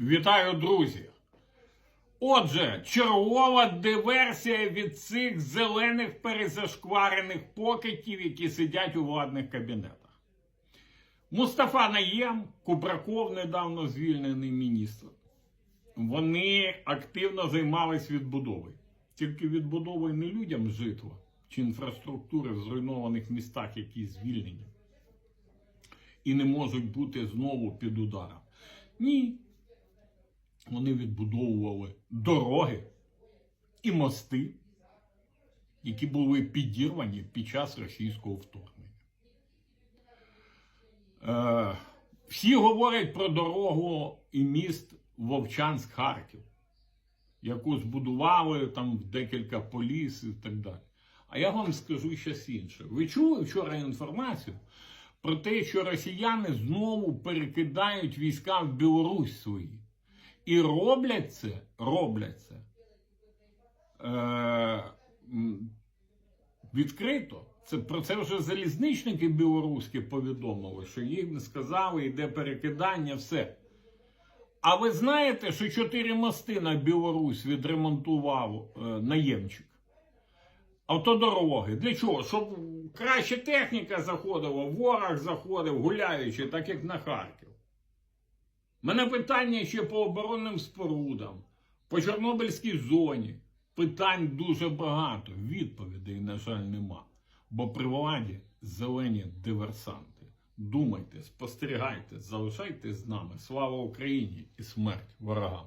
Вітаю, друзі! Отже, чергова диверсія від цих зелених перезашкварених покидьків, які сидять у владних кабінетах. Мустафа Наєм, Кубраков, недавно звільнений міністр. Вони активно займались відбудовою. Тільки відбудовою не людям житла чи інфраструктури в зруйнованих містах, які звільнені, і не можуть бути знову під ударом. Ні. Вони відбудовували дороги і мости, які були підірвані під час російського вторгнення. Е, всі говорять про дорогу і міст Вовчанськ-Харків, яку збудували там в декілька поліс і так далі. А я вам скажу щось інше. Ви чули вчора інформацію про те, що росіяни знову перекидають війська в Білорусь свої. І роблять це, роблять це е, відкрито. Це, про це вже залізничники білоруські повідомили, що їм сказали, йде перекидання, все. А ви знаєте, що чотири мости на Білорусь відремонтував е, наємчик? Автодороги. Для чого? Щоб краще техніка заходила, ворог заходив, гуляючи, так як на Харків. Мене питання ще по оборонним спорудам, по Чорнобильській зоні. Питань дуже багато. Відповідей, на жаль, нема. Бо при владі зелені диверсанти. Думайте, спостерігайте, залишайтесь з нами. Слава Україні і смерть ворогам!